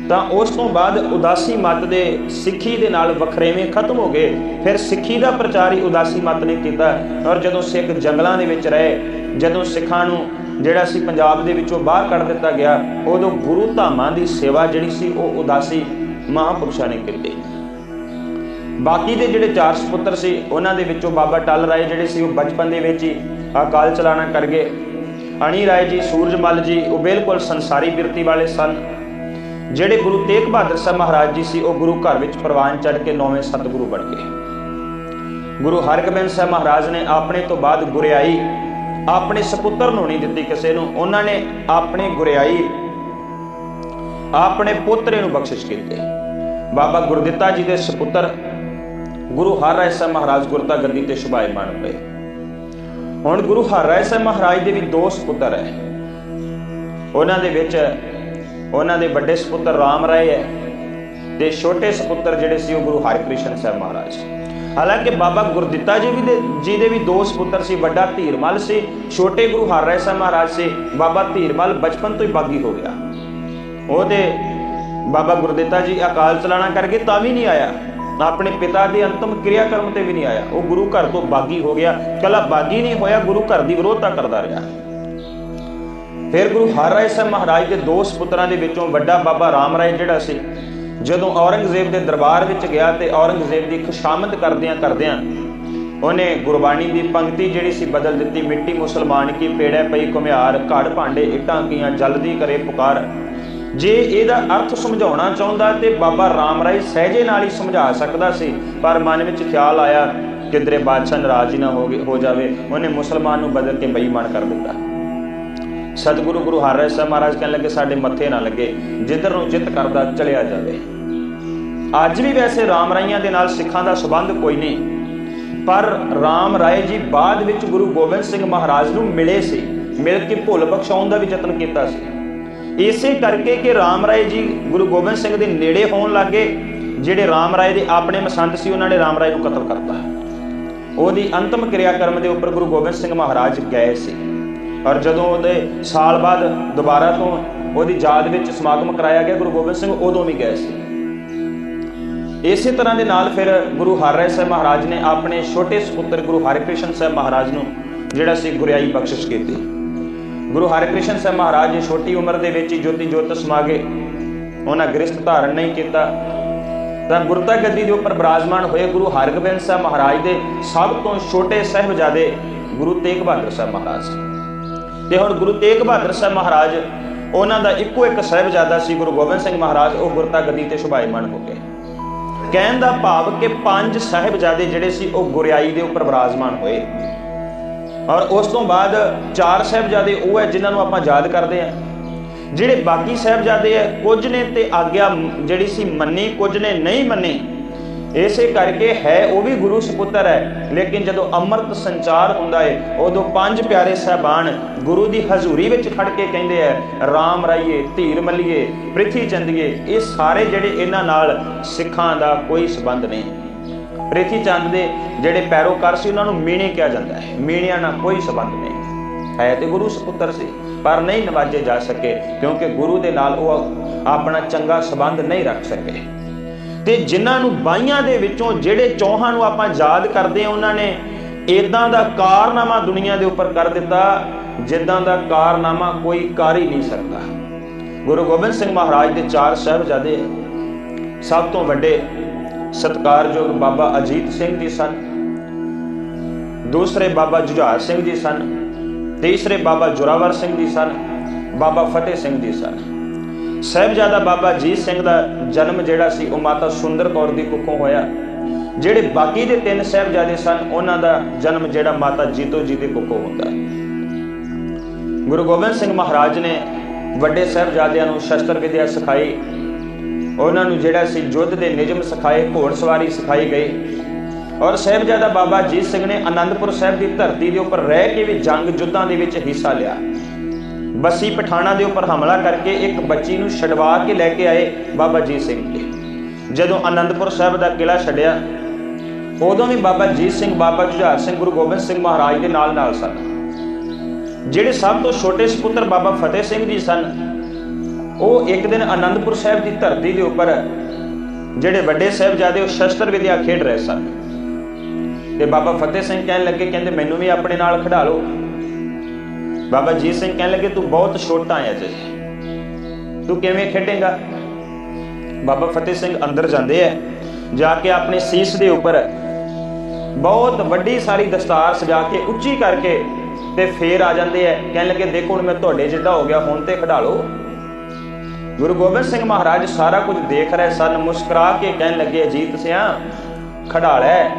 ਤਾਂ ਉਸ ਤੋਂ ਬਾਅਦ ਉਦਾਸੀ ਮਤ ਦੇ ਸਿੱਖੀ ਦੇ ਨਾਲ ਵਖਰੇਵੇਂ ਖਤਮ ਹੋ ਗਏ। ਫਿਰ ਸਿੱਖੀ ਦਾ ਪ੍ਰਚਾਰ ਹੀ ਉਦਾਸੀ ਮਤ ਨੇ ਕੀਤਾ ਔਰ ਜਦੋਂ ਸਿੱਖ ਜੰਗਲਾਂ ਦੇ ਵਿੱਚ ਰਹੇ, ਜਦੋਂ ਸਿੱਖਾਂ ਨੂੰ ਜਿਹੜਾ ਸੀ ਪੰਜਾਬ ਦੇ ਵਿੱਚੋਂ ਬਾਹਰ ਕੱਢ ਦਿੱਤਾ ਗਿਆ, ਉਦੋਂ ਗੁਰੂ ਧਾਮਾਂ ਦੀ ਸੇਵਾ ਜਿਹੜੀ ਸੀ ਉਹ ਉਦਾਸੀ ਮਹਾਂਪੁਰਸ਼ਾਂ ਨੇ ਕੀਤੀ। ਬਾਕੀ ਦੇ ਜਿਹੜੇ ਚਾਰ ਸੁਪੁੱਤਰ ਸੀ, ਉਹਨਾਂ ਦੇ ਵਿੱਚੋਂ ਬਾਬਾ ਟੱਲ ਰਾਏ ਜਿਹੜੇ ਸੀ, ਉਹ ਬਚਪਨ ਦੇ ਵਿੱਚ ਹੀ ਅਕਾਲ ਚਲਾਣਾ ਕਰ ਗਏ। ਅਣੀ ਰਾਏ ਜੀ, ਸੂਰਜਮਲ ਜੀ, ਉਹ ਬਿਲਕੁਲ ਸੰਸਾਰੀ ਬਿਰਤੀ ਵਾਲੇ ਸਨ। ਜਿਹੜੇ ਗੁਰੂ ਤੇਗ ਬਹਾਦਰ ਸਾਹਿਬ ਮਹਾਰਾਜ ਜੀ ਸੀ, ਉਹ ਗੁਰੂ ਘਰ ਵਿੱਚ ਪ੍ਰਵਾਨ ਚੜ ਕੇ ਨੌਵੇਂ ਸਤਿਗੁਰੂ ਬਣ ਗਏ। ਗੁਰੂ ਹਰਗੋਬਿੰਦ ਸਾਹਿਬ ਮਹਾਰਾਜ ਨੇ ਆਪਣੇ ਤੋਂ ਬਾਅਦ ਗੁਰਿਆਈ ਆਪਣੇ ਸੁਪੁੱਤਰ ਨੂੰ ਨਹੀਂ ਦਿੱਤੀ ਕਿਸੇ ਨੂੰ, ਉਹਨਾਂ ਨੇ ਆਪਣੇ ਗੁਰਿਆਈ ਆਪਣੇ ਪੁੱਤਰੇ ਨੂੰ ਬਖਸ਼ਿਸ਼ ਕੀਤੀ। ਬਾਬਾ ਗੁਰਦਿੱਤਾ ਜੀ ਦੇ ਸੁਪੁੱਤਰ ਗੁਰੂ ਹਰ ਰਾਏ ਸਾਹਿਬ ਮਹਾਰਾਜ ਗੁਰਤਾ ਗੱਦੀ ਤੇ ਸ਼ੁਭਾਇਮਾਨ ਹੋਏ ਹੁਣ ਗੁਰੂ ਹਰ ਰਾਏ ਸਾਹਿਬ ਮਹਾਰਾਜ ਦੇ ਵੀ ਦੋ ਸੁਪੁੱਤਰ ਹੈ। ਉਹਨਾਂ ਦੇ ਵਿੱਚ ਉਹਨਾਂ ਦੇ ਵੱਡੇ ਸੁਪੁੱਤਰ ਰਾਮ ਰਾਏ ਹੈ ਤੇ ਛੋਟੇ ਸੁਪੁੱਤਰ ਜਿਹੜੇ ਸੀ ਉਹ ਗੁਰੂ ਹਰਿਕ੍ਰਿਸ਼ਨ ਸਾਹਿਬ ਮਹਾਰਾਜ। ਹਾਲਾਂਕਿ ਬਾਬਾ ਗੁਰਦਿੱਤਾ ਜੀ ਵੀ ਦੇ ਜੀ ਦੇ ਵੀ ਦੋ ਸੁਪੁੱਤਰ ਸੀ, ਵੱਡਾ ਧੀਰਮਲ ਸੀ, ਛੋਟੇ ਗੁਰੂ ਹਰ ਰਾਏ ਸਾਹਿਬ ਮਹਾਰਾਜ ਸੀ, ਬਾਬਾ ਧੀਰਮਲ ਬਚਪਨ ਤੋਂ ਹੀ ਬਾਗੀ ਹੋ ਗਿਆ। ਉਹਦੇ ਬਾਬਾ ਗੁਰਦਿੱਤਾ ਜੀ ਅਕਾਲ ਚਲਾਣਾ ਕਰਕੇ ਤਾਂ ਵੀ ਨਹੀਂ ਆਇਆ। ਆਪਣੇ ਪਿਤਾ ਦੇ ਅੰਤਮ ਕਿਰਿਆ ਕਰਮ ਤੇ ਵੀ ਨਹੀਂ ਆਇਆ। ਉਹ ਗੁਰੂ ਘਰ ਤੋਂ ਬਾਗੀ ਹੋ ਗਿਆ। ਕੱਲਾ ਬਾਗੀ ਨਹੀਂ ਹੋਇਆ, ਗੁਰੂ ਘਰ ਦੀ ਵਿਰੋਧਤਾ ਕਰਦਾ ਰਿਹਾ। ਫਿਰ ਗੁਰੂ ਹਰਿਰਾਏ ਸਾਹਿਬ ਮਹਾਰਾਜ ਦੇ ਦੋ ਸੁਪੁੱਤਰਾਂ ਦੇ ਵਿੱਚੋਂ ਵੱਡਾ ਬਾਬਾ ਰਾਮ ਰਾਏ ਜਿਹੜਾ ਸੀ, ਜਦੋਂ ਔਰੰਗਜ਼ੇਬ ਦੇ ਦਰਬਾਰ ਵਿੱਚ ਗਿਆ ਤੇ ਔਰੰਗਜ਼ੇਬ ਦੀ ਖੁਸ਼ਾਮਦ ਕਰਦਿਆਂ ਕਰਦਿਆਂ ਉਹਨੇ ਗੁਰਬਾਣੀ ਦੀ ਪੰਕਤੀ ਜਿਹੜੀ ਸੀ ਬਦਲ ਦਿੱਤੀ, ਮਿੱਟੀ ਮੁਸਲਮਾਨ ਕੀ ਪੇੜੈ ਪਈ ਘੁਮਿਆਰ, ਘੜ ਭਾਂਡੇ ਇੱਟਾਂ ਕੀਆਂ, ਜਲਦੀ ਕਰੇ ਪੁਕਾਰ। ਜੇ ਇਹਦਾ ਅਰਥ ਸਮਝਾਉਣਾ ਚਾਹੁੰਦਾ ਤੇ ਬਾਬਾ ਰਾਮ ਰਾਏ ਸਹਿਜੇ ਨਾਲ ਹੀ ਸਮਝਾ ਸਕਦਾ ਸੀ, ਪਰ ਮਨ ਵਿੱਚ ਖਿਆਲ ਆਇਆ ਕਿਧਰੇ ਬਾਦਸ਼ਾਹ ਨਾਰਾਜ਼ ਹੀ ਨਾ ਹੋ ਗਏ- ਹੋ ਜਾਵੇ, ਉਹਨੇ ਮੁਸਲਮਾਨ ਨੂੰ ਬਦਲ ਕੇ ਬੇਈਮਾਨ ਕਰ ਦਿੱਤਾ। ਸਤਿਗੁਰੂ ਗੁਰੂ ਹਰਿਰਾਏ ਸਾਹਿਬ ਮਹਾਰਾਜ ਕਹਿਣ ਲੱਗੇ, ਸਾਡੇ ਮੱਥੇ ਨਾ ਲੱਗੇ, ਜਿੱਧਰ ਨੂੰ ਚਿੱਤ ਕਰਦਾ ਚਲਿਆ ਜਾਵੇ। ਅੱਜ ਵੀ ਵੈਸੇ ਰਾਮ ਰਾਈਆਂ ਦੇ ਨਾਲ ਸਿੱਖਾਂ ਦਾ ਸਬੰਧ ਕੋਈ ਨਹੀਂ, ਪਰ ਰਾਮ ਰਾਏ ਜੀ ਬਾਅਦ ਵਿੱਚ ਗੁਰੂ ਗੋਬਿੰਦ ਸਿੰਘ ਮਹਾਰਾਜ ਨੂੰ ਮਿਲੇ ਸੀ। ਮਿਲ ਕੇ ਭੁੱਲ ਬਖਸ਼ਾਉਣ ਦਾ ਵੀ ਯਤਨ ਕੀਤਾ ਸੀ। ਇਸੇ ਕਰਕੇ ਕਿ ਰਾਮ ਰਾਏ ਜੀ ਗੁਰੂ ਗੋਬਿੰਦ ਸਿੰਘ ਦੇ ਨੇੜੇ ਹੋਣ ਲੱਗੇ, ਜਿਹੜੇ ਰਾਮ ਰਾਏ ਦੇ ਆਪਣੇ ਮਸੰਦ ਸੀ, ਉਹਨਾਂ ਨੇ ਰਾਮ ਰਾਏ ਨੂੰ ਕਤਲ ਕਰਤਾ। ਉਹਦੀ ਅੰਤਮ ਕਿਰਿਆ ਕਰਮ ਦੇ ਉੱਪਰ ਗੁਰੂ ਗੋਬਿੰਦ ਸਿੰਘ ਮਹਾਰਾਜ ਗਏ ਸੀ। ਔਰ ਜਦੋਂ ਉਹਦੇ ਸਾਲ ਬਾਅਦ ਦੁਬਾਰਾ ਤੋਂ ਉਹਦੀ ਯਾਦ ਵਿੱਚ ਸਮਾਗਮ ਕਰਾਇਆ ਗਿਆ, ਗੁਰੂ ਗੋਬਿੰਦ ਸਿੰਘ ਉਦੋਂ ਵੀ ਗਏ ਸੀ। ਇਸੇ ਤਰ੍ਹਾਂ ਦੇ ਨਾਲ ਫਿਰ ਗੁਰੂ ਹਰਿਰਾਏ ਸਾਹਿਬ ਮਹਾਰਾਜ ਨੇ ਆਪਣੇ ਛੋਟੇ ਸੁਪੁੱਤਰ ਗੁਰੂ ਹਰਿਕ੍ਰਿਸ਼ਨ ਸਾਹਿਬ ਮਹਾਰਾਜ ਨੂੰ, ਜਿਹੜਾ ਸੀ ਗੁਰਿਆਈ ਬਖਸ਼ਿਸ਼ ਕੀਤੀ। ਗੁਰੂ ਹਰਿਕ੍ਰਿਸ਼ਨ ਸਾਹਿਬ ਮਹਾਰਾਜ ਜੀ ਛੋਟੀ ਉਮਰ ਦੇ ਵਿੱਚ ਹੀ ਜੋਤੀ ਜੋਤ ਸਮਾ ਗਏ ਉਹਨਾਂ ਗ੍ਰਸਥ ਧਾਰਨ ਨਹੀਂ ਕੀਤਾ। ਤਾਂ ਗੁਰਤਾ ਗੱਦੀ ਦੇ ਉੱਪਰ ਬਰਾਜਮਾਨ ਹੋਏ ਗੁਰੂ ਹਰਗੋਬਿੰਦ ਸਾਹਿਬ ਮਹਾਰਾਜ ਦੇ ਸਭ ਤੋਂ ਛੋਟੇ ਸਹਿਬਜ਼ਾਦੇ ਗੁਰੂ ਤੇਗ ਬਹਾਦਰ ਸਾਹਿਬ ਮਹਾਰਾਜ ਤੇ ਹੁਣ ਗੁਰੂ ਤੇਗ ਬਹਾਦਰ ਸਾਹਿਬ ਮਹਾਰਾਜ, ਉਹਨਾਂ ਦਾ ਇੱਕੋ ਇੱਕ ਸਹਿਬਜ਼ਾਦਾ ਸੀ ਗੁਰੂ ਗੋਬਿੰਦ ਸਿੰਘ ਮਹਾਰਾਜ, ਉਹ ਗੁਰਤਾ ਗੱਦੀ ਤੇ ਸ਼ੁਭਾਇਮਾਨ ਹੋ ਗਏ। ਕਹਿਣ ਦਾ ਭਾਵ ਕਿ ਪੰਜ ਸਾਹਿਬਜ਼ਾਦੇ ਜਿਹੜੇ ਸੀ, ਉਹ ਗੁਰਿਆਈ ਦੇ ਉੱਪਰ ਬਰਾਜਮਾਨ ਹੋਏ। ਔਰ ਉਸ ਤੋਂ ਬਾਅਦ ਚਾਰ ਸਾਹਿਬਜ਼ਾਦੇ ਉਹ ਹੈ ਜਿਨ੍ਹਾਂ ਨੂੰ ਆਪਾਂ ਯਾਦ ਕਰਦੇ ਆ ਜਿਹੜੇ ਬਾਕੀ ਸਾਹਿਬਜ਼ਾਦੇ ਆ ਕੁਝ ਨੇ ਤੇ ਆਗਿਆ ਜਿਹੜੀ ਸੀ ਮੰਨੀ, ਕੁਝ ਨੇ ਨਹੀਂ ਮੰਨੀ। ਇਸੇ ਕਰਕੇ ਹੈ ਉਹ ਵੀ ਗੁਰੂ ਸੁਪੁੱਤਰ ਹੈ। ਲੇਕਿਨ ਜਦੋਂ ਅੰਮ੍ਰਿਤ ਸੰਚਾਰ ਹੁੰਦਾ ਹੈ, ਉਦੋਂ ਪੰਜ ਪਿਆਰੇ ਸਹਿਬਾਨ ਗੁਰੂ ਦੀ ਹਜ਼ੂਰੀ ਵਿੱਚ ਖੜ ਕੇ ਕਹਿੰਦੇ ਆ RAM ਰਾਈਏ, ਧੀਰ ਮੱਲੀਏ, ਪ੍ਰਿਥੀ ਚੰਦੀਏ, ਇਹ ਸਾਰੇ ਜਿਹੜੇ ਇਹਨਾਂ ਨਾਲ ਸਿੱਖਾਂ ਦਾ ਕੋਈ ਸਬੰਧ ਨਹੀਂ। ਪ੍ਰਿਥੀ ਚੰਦ ਦੇ ਜਿਹੜੇ ਪੈਰੋਕਾਰ ਸੀ, ਉਹਨਾਂ ਨੂੰ ਮੀਣੇ ਕਿਹਾ ਜਾਂਦਾ ਹੈ। ਮੀਣਿਆਂ ਨਾਲ ਕੋਈ ਸਬੰਧ ਨਹੀਂ। ਹੈ ਤੇ ਗੁਰੂ ਸੁਪੁੱਤਰ ਸੀ, ਪਰ ਨਹੀਂ ਨਵਾਜੇ ਜਾ ਸਕੇ, ਕਿਉਂਕਿ ਗੁਰੂ ਦੇ ਨਾਲ ਉਹ ਆਪਣਾ ਚੰਗਾ ਸਬੰਧ ਨਹੀਂ ਰੱਖ ਸਕੇ। ਤੇ ਜਿਨ੍ਹਾਂ ਨੂੰ ਬਾਈਆਂ ਦੇ ਵਿੱਚੋਂ ਜਿਹੜੇ ਚੌਹਾਂ ਨੂੰ ਆਪਾਂ ਯਾਦ ਕਰਦੇ ਆ ਉਹਨਾਂ ਨੇ ਇਦਾਂ ਦਾ ਕਾਰਨਾਮਾ ਦੁਨੀਆ ਦੇ ਉੱਪਰ ਕਰ ਦਿੱਤਾ, ਜਿੱਦਾਂ ਦਾ ਕਾਰਨਾਮਾ ਕੋਈ ਕਰ ਹੀ ਨਹੀਂ ਸਕਦਾ। ਗੁਰੂ ਗੋਬਿੰਦ ਸਿੰਘ ਮਹਾਰਾਜ ਦੇ ਚਾਰ ਸਾਹਿਬਜ਼ਾਦੇ ਸਭ ਤੋਂ ਵੱਡੇ ਸਤਕਾਰਯੋਗ ਬਾਬਾ ਅਜੀਤ ਸਿੰਘ ਜੀ ਸਨ। ਦੂਸਰੇ ਬਾਬਾ ਜੁਝਾਰ ਸਿੰਘ ਜੀ ਸਨ। ਤੀਸਰੇ ਬਾਬਾ ਜੁਰਾਵਰ ਸਿੰਘ ਜੀ ਸਨ। ਬਾਬਾ ਫਤਿਹ ਸਿੰਘ ਜੀ ਸਨ। ਸਹਿਬਜ਼ਾਦਾ ਬਾਬਾ ਜੀਤ ਸਿੰਘ ਦਾ ਜਨਮ ਜਿਹੜਾ ਸੀ, ਉਹ ਮਾਤਾ ਸੁੰਦਰ ਕੌਰ ਦੀ ਕੁੱਖੋਂ ਹੋਇਆ। ਜਿਹੜੇ ਬਾਕੀ ਦੇ ਤਿੰਨ ਸਹਿਬਜ਼ਾਦੇ ਸਨ, ਉਹਨਾਂ ਦਾ ਜਨਮ ਜਿਹੜਾ ਮਾਤਾ ਜੀਤੋ ਜੀ ਦੇ ਕੁੱਖੋਂ ਹੁੰਦਾ। ਗੁਰੂ ਗੋਬਿੰਦ ਸਿੰਘ ਮਹਾਰਾਜ ਨੇ ਵੱਡੇ ਸਹਿਬਜ਼ਾਦਿਆਂ ਨੂੰ ਸ਼ਸਤਰ ਵਿਦਿਆ ਸਿਖਾਈ। ਉਹਨਾਂ ਨੂੰ ਜਿਹੜਾ ਸੀ ਯੁੱਧ ਦੇ ਨਿਯਮ ਸਿਖਾਏ ਘੋੜਸਵਾਰੀ ਸਿਖਾਈ ਗਈ। ਔਰ ਸਹਿਬਜ਼ਾਦਾ ਬਾਬਾ ਜੀਤ ਸਿੰਘ ਨੇ ਆਨੰਦਪੁਰ ਸਾਹਿਬ ਦੀ ਧਰਤੀ ਦੇ ਉੱਪਰ ਰਹਿ ਕੇ ਵੀ ਜੰਗ ਯੁੱਧਾਂ ਦੇ ਵਿੱਚ ਹਿੱਸਾ ਲਿਆ। ਬਸੀ ਪਠਾਣਾ ਦੇ ਉੱਪਰ ਹਮਲਾ ਕਰਕੇ ਇੱਕ ਬੱਚੀ ਨੂੰ ਛਡਵਾ ਕੇ ਲੈ ਕੇ ਆਏ ਬਾਬਾ ਜੀਤ ਸਿੰਘ ਜੀ। ਜਦੋਂ ਆਨੰਦਪੁਰ ਸਾਹਿਬ ਦਾ ਕਿਲਾ ਛੱਡਿਆ, ਉਦੋਂ ਵੀ ਬਾਬਾ ਜੀਤ ਸਿੰਘ, ਬਾਬਾ ਜੁਝਾਰ ਸਿੰਘ, ਗੁਰੂ ਗੋਬਿੰਦ ਸਿੰਘ ਮਹਾਰਾਜ ਦੇ ਨਾਲ ਨਾਲ ਸਨ। ਜਿਹੜੇ ਸਭ ਤੋਂ ਛੋਟੇ ਸੁਪੁੱਤਰ ਬਾਬਾ ਫਤਿਹ ਸਿੰਘ ਜੀ ਸਨ ਉਹ ਇੱਕ ਦਿਨ ਆਨੰਦਪੁਰ ਸਾਹਿਬ ਦੀ ਧਰਤੀ ਦੇ ਉੱਪਰ ਜਿਹੜੇ ਵੱਡੇ ਸਾਹਿਬਜ਼ਾਦੇ ਉਹ ਸ਼ਸਤਰ ਵਿਦਿਆ ਖੇਡ ਰਹੇ ਸਨ। ਤੇ ਬਾਬਾ ਫਤਿਹ ਸਿੰਘ ਕਹਿਣ ਲੱਗੇ, ਕਹਿੰਦੇ, ਮੈਨੂੰ ਵੀ ਆਪਣੇ ਨਾਲ ਖੜਾ ਲਓ। ਬਾਬਾ ਜੀਤ ਸਿੰਘ ਕਹਿਣ ਲੱਗੇ, ਤੂੰ ਬਹੁਤ ਛੋਟਾ ਹੈ ਅਜੇ। ਤੂੰ ਕਿਵੇਂ ਖੇਡੇਗਾ? ਬਾਬਾ ਫਤਿਹ ਸਿੰਘ ਅੰਦਰ ਜਾਂਦੇ ਐ ਜਾ ਕੇ ਆਪਣੇ ਸੀਸ ਦੇ ਉੱਪਰ ਬਹੁਤ ਵੱਡੀ ਸਾਰੀ ਦਸਤਾਰ ਸਜਾ ਕੇ ਉੱਚੀ ਕਰਕੇ ਤੇ ਫੇਰ ਆ ਜਾਂਦੇ ਐ ਕਹਿਣ ਲੱਗੇ, ਦੇਖੋ, ਹੁਣ ਮੈਂ ਤੁਹਾਡੇ ਜਿੱਡਾ ਹੋ ਗਿਆ, ਹੁਣ ਤੇ ਖੜਾ ਲਓ। ਗੁਰੂ ਗੋਬਿੰਦ ਸਿੰਘ ਮਹਾਰਾਜ ਸਾਰਾ ਕੁਝ ਦੇਖ ਰਹੇ ਸਨ, ਮੁਸਕਰਾ ਕੇ ਕਹਿਣ ਲੱਗੇ, ਅਜੀਤ ਸਿਆ ਖੜਾ ਲੈ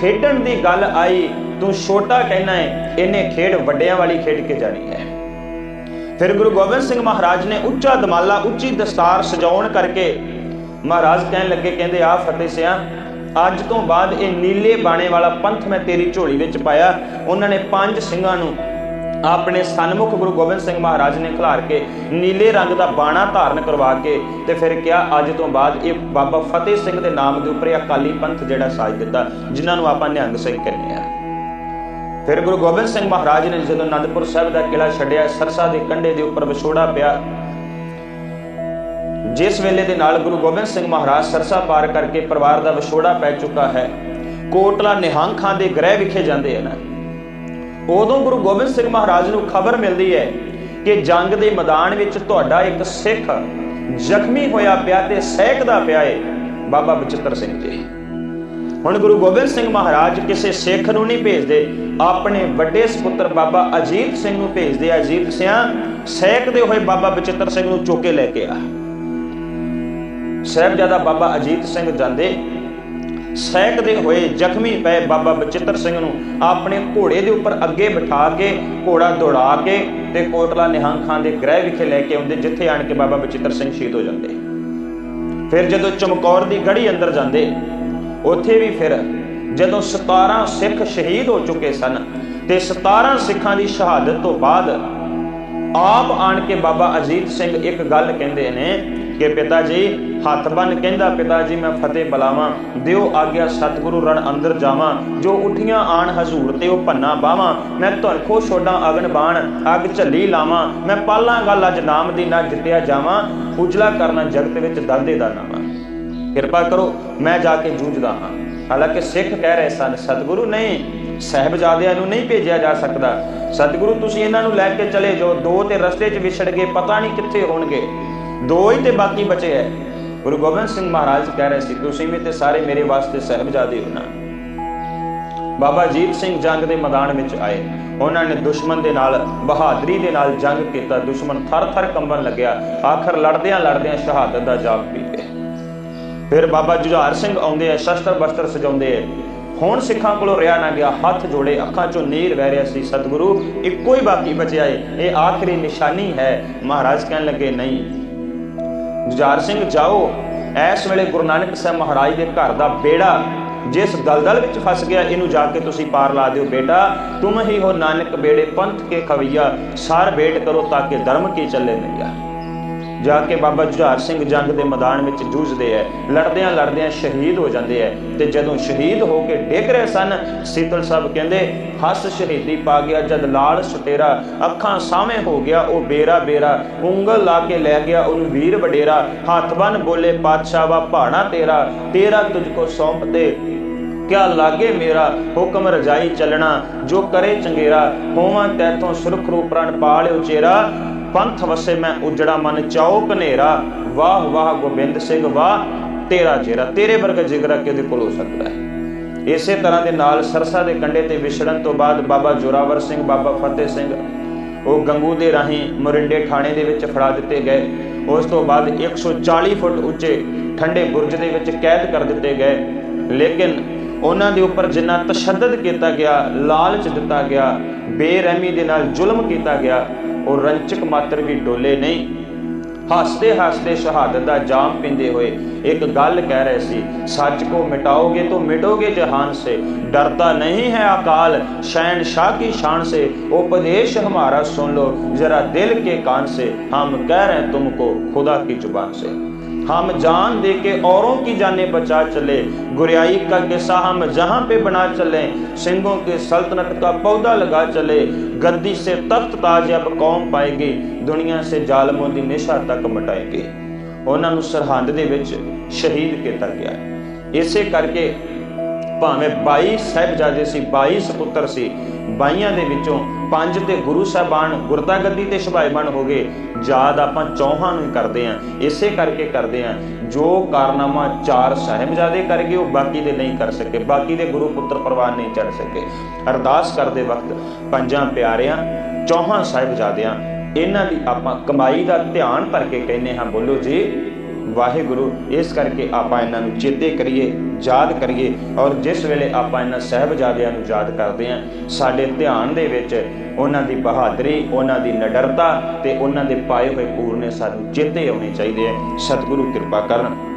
ਖੇਡਣ ਦੀ ਗੱਲ ਆਈ, ਤੂੰ ਛੋਟਾ ਕਹਿਣਾ ਹੈ ਇਹਨੇ ਖੇਡ ਵੱਡਿਆਂ ਵਾਲੀ ਖੇਡ ਕੇ ਜਾਣੀ ਹੈ। ਫਿਰ ਗੁਰੂ ਗੋਬਿੰਦ ਸਿੰਘ ਮਹਾਰਾਜ ਨੇ ਉੱਚਾ ਦਮਾਲਾ, ਉੱਚੀ ਦਸਤਾਰ ਸਜਾਉਣ ਕਰਕੇ ਮਹਾਰਾਜ ਕਹਿਣ ਲੱਗੇ, ਕਹਿੰਦੇ, ਆ ਫਤਿਹ ਸਿਆ, ਅੱਜ ਤੋਂ ਬਾਅਦ ਇਹ ਨੀਲੇ ਬਾਣੇ ਵਾਲਾ ਪੰਥ ਮੈਂ ਤੇਰੀ ਝੋਲੀ ਵਿੱਚ ਪਾਇਆ। ਉਹਨਾਂ ਨੇ ਪੰਜ ਸਿੰਘਾਂ ਨੂੰ ਆਪਣੇ ਸਨਮੁਖ ਗੁਰੂ ਗੋਬਿੰਦ ਸਿੰਘ ਮਹਾਰਾਜ ਨੇ ਖਿਲਾਰ ਕੇ ਨੀਲੇ ਰੰਗ ਦਾ ਬਾਣਾ ਧਾਰਨ ਕਰਵਾ ਕੇ ਤੇ ਫਿਰ ਕਿਹਾ, ਅੱਜ ਤੋਂ ਬਾਅਦ ਇਹ ਬਾਬਾ ਫਤਿਹ ਸਿੰਘ ਦੇ ਨਾਮ ਦੇ ਉੱਪਰ ਅਕਾਲੀ ਪੰਥ ਜਿਹੜਾ ਸਾਜ ਦਿੱਤਾ, ਜਿਨ੍ਹਾਂ ਨੂੰ ਆਪਾਂ ਨਿਹੰਗ ਸਿੰਘ ਕਹਿੰਦੇ ਆ ਫਿਰ ਗੁਰੂ ਗੋਬਿੰਦ ਸਿੰਘ ਮਹਾਰਾਜ ਨੇ ਜਦੋਂ ਅਨੰਦਪੁਰ ਸਾਹਿਬ ਦਾ ਕਿਲਾ ਛੱਡਿਆ, ਸਰਸਾ ਦੇ ਕੰਢੇ ਦੇ ਉੱਪਰ ਵਿਛੋੜਾ ਪਿਆ, ਜਿਸ ਵੇਲੇ ਦੇ ਨਾਲ ਗੁਰੂ ਗੋਬਿੰਦ ਸਿੰਘ ਮਹਾਰਾਜ ਸਰਸਾ ਪਾਰ ਕਰਕੇ ਪਰਿਵਾਰ ਦਾ ਵਿਛੋੜਾ ਪੈ ਚੁੱਕਾ ਹੈ। ਕੋਟਲਾ ਨਿਹੰਗ ਖਾਂ ਦੇ ਗ੍ਰਹਿ ਵਿਖੇ ਜਾਂਦੇ ਹਨ। ਉਦੋਂ ਗੁਰੂ ਗੋਬਿੰਦ ਸਿੰਘ ਮਹਾਰਾਜ ਨੂੰ ਖਬਰ ਮਿਲਦੀ ਹੈ ਕਿ ਜੰਗ ਦੇ ਮੈਦਾਨ ਵਿੱਚ ਤੁਹਾਡਾ ਇੱਕ ਸਿੱਖ ਜ਼ਖਮੀ ਹੋਇਆ ਪਿਆ ਤੇ ਸਹਿਕਦਾ ਪਿਆ ਏ ਬਾਬਾ ਬਚਿੱਤਰ ਸਿੰਘ ਜੀ। ਹੁਣ ਗੁਰੂ ਗੋਬਿੰਦ ਸਿੰਘ ਮਹਾਰਾਜ ਕਿਸੇ ਸਿੱਖ ਨੂੰ ਨਹੀਂ ਭੇਜਦੇ, ਆਪਣੇ ਵੱਡੇ ਸੁਪੁੱਤਰ ਬਾਬਾ ਅਜੀਤ ਸਿੰਘ ਨੂੰ ਭੇਜਦੇ ਆ। ਅਜੀਤ ਸਿਆਂ, ਸਹਿਕਦੇ ਹੋਏ ਬਾਬਾ ਬਚਿੱਤਰ ਸਿੰਘ ਨੂੰ ਚੁੱਕ ਕੇ ਲੈ ਕੇ ਆ। ਸਾਹਿਬਜ਼ਾਦਾ ਬਾਬਾ ਅਜੀਤ ਸਿੰਘ ਜਾਂਦੇ ਸਹਿਕਦੇ ਹੋਏ ਜ਼ਖਮੀ ਪਏ ਬਾਬਾ ਬਚਿੱਤਰ ਸਿੰਘ ਨੂੰ ਆਪਣੇ ਘੋੜੇ ਦੇ ਉੱਪਰ ਅੱਗੇ ਬਿਠਾ ਕੇ, ਘੋੜਾ ਦੌੜਾ ਕੇ ਤੇ ਕੋਟਲਾ ਨਿਹੰਗ ਖਾਨ ਦੇ ਗ੍ਰਹਿ ਵਿਖੇ ਲੈ ਕੇ ਆਉਂਦੇ, ਜਿੱਥੇ ਆਣ ਕੇ ਬਾਬਾ ਬਚਿੱਤਰ ਸਿੰਘ ਸ਼ਹੀਦ ਹੋ ਜਾਂਦੇ। ਫਿਰ ਜਦੋਂ ਚਮਕੌਰ ਦੀ ਗੜੀ ਅੰਦਰ ਜਾਂਦੇ, ਉੱਥੇ ਵੀ ਫਿਰ ਜਦੋਂ 17 ਸਿੱਖ ਸ਼ਹੀਦ ਹੋ ਚੁੱਕੇ ਸਨ ਤੇ 17 ਸਿੱਖਾਂ ਦੀ ਸ਼ਹਾਦਤ ਤੋਂ ਬਾਅਦ ਆਪ ਆਣ ਕੇ ਬਾਬਾ ਅਜੀਤ ਸਿੰਘ ਇੱਕ ਗੱਲ ਕਹਿੰਦੇ ਨੇ ਕਿ ਪਿਤਾ ਜੀ, ਹੱਥ ਬੰਨ ਕਹਿੰਦਾ, ਪਿਤਾ ਜੀ, ਮੈਂ ਫਤਿਹ ਬੁਲਾਵਾਂ, ਦਿਓ ਆਗਿਆ ਸਤਿਗੁਰੂ ਰਣ ਅੰਦਰ ਜਾਵਾਂ, ਜੋ ਉਠੀਆਂ ਆਣ ਹਜ਼ੂਰ ਤੇ ਉਹ ਭੰਨਾ ਬਾਵਾਂ ਮੈਂ ਧੁਨ ਖੋ ਛੋਡਾਂ ਅਗਨ ਬਾਣ, ਅੱਗ ਝੱਲੀ ਲਾਵਾਂ, ਮੈਂ ਪਾਲਾਂ ਗੱਲ ਅੱਜ ਨਾਮ ਦੀ ਨਾ ਜਿੱਤਿਆ ਜਾਵਾਂ, ਉਜਲਾ ਕਰਨਾ ਜਗਤ ਵਿੱਚ ਦਾਦੇ ਦਾ ਨਾਮਾ ਕਿਰਪਾ ਕਰੋ, ਮੈਂ ਜਾ ਕੇ ਜੂਝਦਾ ਹਾਂ। ਹਾਲਾਂਕਿ ਸਿੱਖ ਕਹਿ ਰਹੇ ਸਨ, ਸਤਿਗੁਰੂ ਨਹੀਂ, ਸਹਿਬਜ਼ਾਦਿਆਂ ਨੂੰ ਨਹੀਂ ਭੇਜਿਆ ਜਾ ਸਕਦਾ। ਸਤਿਗੁਰੂ, ਤੁਸੀਂ ਇਹਨਾਂ ਨੂੰ ਲੈ ਕੇ ਚਲੇ ਜਾਓ, ਦੋ ਤੇ ਰਸਤੇ 'ਚ ਵਿਛੜ ਗਏ, ਪਤਾ ਨਹੀਂ ਕਿੱਥੇ ਹੋਣਗੇ। ਦੋ ਹੀ ਤੇ ਬਾਕੀ ਬਚੇ ਐ। ਗੁਰੂ ਗੋਬਿੰਦ ਸਿੰਘ ਮਹਾਰਾਜ ਕਹਿ ਰਹੇ ਸੀ, ਤੁਸੀਂ ਵੀ ਤੇ ਸਾਰੇ ਮੇਰੇ ਵਾਸਤੇ ਸਹਿਬਜ਼ਾਦੇ ਹੋ ਨਾ। ਬਾਬਾ ਜੀਤ ਸਿੰਘ ਜੰਗ ਦੇ ਮੈਦਾਨ ਵਿੱਚ ਆਏ। ਉਹਨਾਂ ਨੇ ਦੁਸ਼ਮਣ ਦੇ ਨਾਲ, ਬਹਾਦਰੀ ਦੇ ਨਾਲ ਜੰਗ ਕੀਤਾ। ਦੁਸ਼ਮਣ ਥਰ-ਥਰ ਕੰਬਣ ਲੱਗਿਆ। ਆਖਰ ਲੜਦਿਆਂ ਲੜਦਿਆਂ ਸ਼ਹਾਦਤ ਦਾ ਜਾਪ ਪੀ ਗਏ ਫਿਰ ਬਾਬਾ ਜੁਝਾਰ ਸਿੰਘ ਆਉਂਦੇ ਆ, ਸ਼ਸਤਰ ਬਸਤਰ ਸਜਾਉਂਦੇ ਆ। ਹੁਣ ਸਿੱਖਾਂ ਕੋਲੋਂ ਰਿਆ ਨਾ ਗਿਆ, ਹੱਥ ਜੋੜੇ, ਅੱਖਾਂ ਚੋਂ ਨੀਰ ਵਹਿ ਰਿਹਾ ਸੀ। ਸਤਿਗੁਰੂ, ਇੱਕੋ ਹੀ ਬਾਕੀ ਬਚਿਆ ਏ। ਇਹ ਆਖਰੀ ਨਿਸ਼ਾਨੀ ਹੈ। ਮਹਾਰਾਜ ਕਹਿਣ ਲੱਗੇ, ਨਹੀਂ ਜੁਝਾਰ ਸਿੰਘ, ਜਾਓ। ਇਸ ਵੇਲੇ ਗੁਰੂ ਨਾਨਕ ਸਾਹਿਬ ਮਹਾਰਾਜ ਦੇ ਘਰ ਦਾ ਬੇੜਾ ਜਿਸ ਦਲਦਲ ਵਿੱਚ ਫਸ ਗਿਆ, ਇਹਨੂੰ ਜਾ ਕੇ ਤੁਸੀਂ ਪਾਰ ਲਾ ਦਿਓ ਬੇਟਾ। ਤੁਮ ਹੀ ਹੋ ਨਾਨਕ ਬੇੜੇ, ਪੰਥ ਕੇ ਖਵਈਆ। ਸਾਰ ਬੇਟ ਕਰੋ ਤਾਂ ਕਿ ਧਰਮ ਕੀ ਚੱਲੇ ਨਈਆ ਜਾ ਕੇ ਬਾਬਾ ਜੁਝਾਰ ਸਿੰਘ ਜੰਗ ਦੇ ਮੈਦਾਨ ਵਿੱਚ ਜੂਝਦੇ ਐ, ਲੜਦਿਆਂ ਲੜਦਿਆਂ ਸ਼ਹੀਦ ਹੋ ਜਾਂਦੇ ਐ ਤੇ ਜਦੋਂ ਸ਼ਹੀਦ ਹੋ ਕੇ ਡਿੱਗ ਰਹੇ ਸਨ, ਸੀਤਲ ਸਾਹਿਬ ਕਹਿੰਦੇ, ਹੱਸ ਸ਼ਹੀਦੀ ਪਾ ਗਿਆ, ਜਦ ਲਾਲ ਸਟੇਰਾ ਅੱਖਾਂ ਸਾਹਵੇਂ ਹੋ ਗਿਆ, ਉਹ ਬੇਰਾ ਬੇਰਾ ਉਂਗਲ ਲਾ ਕੇ ਲੈ ਗਿਆ, ਉਹਨੂੰ ਵੀਰ ਵਡੇਰਾ, ਹੱਥ ਬੰਨ ਬੋਲੇ, ਪਾਤਸ਼ਾਹ ਵਾ, ਭਾਣਾ ਤੇਰਾ ਤੇਰਾ ਤੁਝ ਕੋ ਸੌਂਪ ਦੇ। ਕਿਆ ਲਾਗੇ ਮੇਰਾ ਹੁਕਮ ਰਜਾਈ ਚੱਲਣਾ, ਜੋ ਕਰੇ ਚੰਗੇਰਾ, ਹੋਵਾਂ ਤੈਥੋਂ ਸੁਰਖਰੂ ਪ੍ਰਣ ਪਾਲਿਓ ਚੇਰਾ। ਪੰਥ ਵਸੇ ਮੈਂ ਉਜੜਾ ਮਨ ਚਾਓ ਕਨੇਰਾ ਵਾਹ ਵਾਹ, ਗੋਬਿੰਦ ਸਿੰਘ, ਵਾਹ, ਤੇਰਾ ਚਿਹਰਾ। ਤੇਰੇ ਵਰਗਾ ਜਿਗਰਾ ਕਿਹਦੇ ਕੋਲ ਹੋ ਸਕਦਾ ਹੈ? ਇਸੇ ਤਰ੍ਹਾਂ ਦੇ ਨਾਲ ਸਰਸਾ ਦੇ ਕੰਢੇ ਤੇ ਵਿਛੜਨ ਤੋਂ ਬਾਅਦ ਬਾਬਾ ਜੋਰਾਵਰ ਸਿੰਘ, ਬਾਬਾ ਫਤਿਹ ਸਿੰਘ, ਉਹ ਗੰਗੂ ਦੇ ਰਾਹੀਂ ਮੋਰਿੰਡੇ ਥਾਣੇ ਦੇ ਵਿੱਚ ਫੜਾ ਦਿੱਤੇ ਗਏ। ਉਸ ਤੋਂ ਬਾਅਦ 140 ਫੁੱਟ ਉੱਚੇ ਠੰਡੇ ਬੁਰਜ ਦੇ ਵਿੱਚ ਕੈਦ ਕਰ ਦਿੱਤੇ ਗਏ। ਲੇਕਿਨ ਉਹਨਾਂ ਦੇ ਉੱਪਰ ਜਿੰਨਾ ਤਸ਼ੱਦਦ ਕੀਤਾ ਗਿਆ, ਲਾਲਚ ਦਿੱਤਾ ਗਿਆ, ਬੇਰਹਿਮੀ ਦੇ ਨਾਲ ਜ਼ੁਲਮ ਕੀਤਾ ਗਿਆ, ਉਹ ਰੰਚਕ ਮਾਤਰ ਵੀ ਡੋਲੇ ਨਹੀਂ। ਹੱਸਦੇ ਹੱਸਦੇ ਸ਼ਹਾਦਤ ਦਾ ਜਾਮ ਪਿੰਦੇ ਹੋਏ ਇੱਕ ਗੱਲ ਕਹਿ ਰਹੇ ਸੀ, ਸੱਚ ਕੋ ਮਿਟਾਓਗੇ ਤੋ ਮਿਟੋਗੇ ਜਹਾਨ ਸੇ, ਡਰਦਾ ਨਹੀਂ ਹੈ ਅਕਾਲ, ਸ਼ੈਨ ਸ਼ਾਹ ਕੀ ਸ਼ਾਨ ਸੇ, ਉਪਦੇਸ਼ ਹਮਾਰਾ ਸੁਣ ਲੋ, ਜਰਾ ਦਿਲ ਕੇ ਕਾਨ ਸੇ, ਹਮ ਕਹਿ ਰਹੇ ਤੁਮਕੋ ਖੁਦਾ ਕੀ ਜ਼ੁਬਾਨ ਸੇ। हम जान दे के औरों की जाने बचा चले गुरियाई का किस्सा हम जहां पे बना चले सिंहों की सल्तनत का पौधा लगा चले गद्दी से तख्त ताज अब कौम पाएगी दुनिया से जालमों ਦੀ ਨਿਸ਼ਾ ਤੱਕ ਮਟਾਏਗੀ ਉਹਨਾਂ ਨੂੰ ਸਰਹੰਦ ਦੇ ਵਿੱਚ ਸ਼ਹੀਦ ਕੀਤਾ ਗਿਆ ਇਸੇ ਕਰਕੇ ਭਾਵੇਂ 22 ਸਾਹਿਬਜ਼ਾਦੇ ਸੀ 22 ਸੁਪੁੱਤਰ ਸੀ 22 ਦੇ ਵਿੱਚੋਂ ਪੰਜ ਤੇ ਗੁਰੂ ਸਾਹਿਬਾਨ ਗੁਰਤਾ ਗੱਦੀ ਤੇ ਸ਼ਭਾਈਮਾਨ ਹੋ ਗਏ। ਯਾਦ ਆਪਾਂ ਚੌਹਾਂ ਨੂੰ ਕਰਦੇ ਆਂ ਇਸੇ ਕਰਕੇ ਕਰਦੇ ਆਂ ਜੋ ਕਾਰਨਾਮਾ ਚਾਰ ਸਾਹਿਬਜ਼ਾਦੇ ਕਰ ਗਏ, ਉਹ ਬਾਕੀ ਦੇ ਨਹੀਂ ਕਰ ਸਕੇ। ਬਾਕੀ ਦੇ ਗੁਰੂ ਪੁੱਤਰ ਪ੍ਰਵਾਨ ਨਹੀਂ ਚੜ ਸਕੇ। ਅਰਦਾਸ ਕਰਦੇ ਵਕਤ ਪੰਜਾਂ ਪਿਆਰਿਆਂ, ਚੌਹਾਂ ਸਾਹਿਬਜ਼ਾਦਿਆਂ, ਇਹਨਾਂ ਦੀ ਆਪਾਂ ਕਮਾਈ ਦਾ ਧਿਆਨ ਭਰ ਕੇ ਕਹਿੰਨੇ ਹਾਂ, ਬੋਲੋ ਜੀ ਵਾਹਿਗੁਰੂ, ਇਸ ਕਰਕੇ ਆਪਾਂ ਇਹਨਾਂ ਨੂੰ ਚੇਤੇ ਕਰੀਏ, ਯਾਦ ਕਰੀਏ ਔਰ ਜਿਸ ਵੇਲੇ ਆਪਾਂ ਇਹਨਾਂ ਸਹਿਬਜ਼ਾਦਿਆਂ ਨੂੰ ਯਾਦ ਕਰਦੇ ਹਾਂ, ਸਾਡੇ ਧਿਆਨ ਦੇ ਵਿੱਚ ਉਹਨਾਂ ਦੀ ਬਹਾਦਰੀ, ਉਹਨਾਂ ਦੀ ਨਡਰਤਾ ਤੇ ਉਹਨਾਂ ਦੇ ਪਾਏ ਹੋਏ ਪੂਰਨੇ ਸਾਨੂੰ ਚੇਤੇ ਆਉਣੇ ਚਾਹੀਦੇ ਆ। ਸਤਿਗੁਰੂ ਕਿਰਪਾ ਕਰਨ।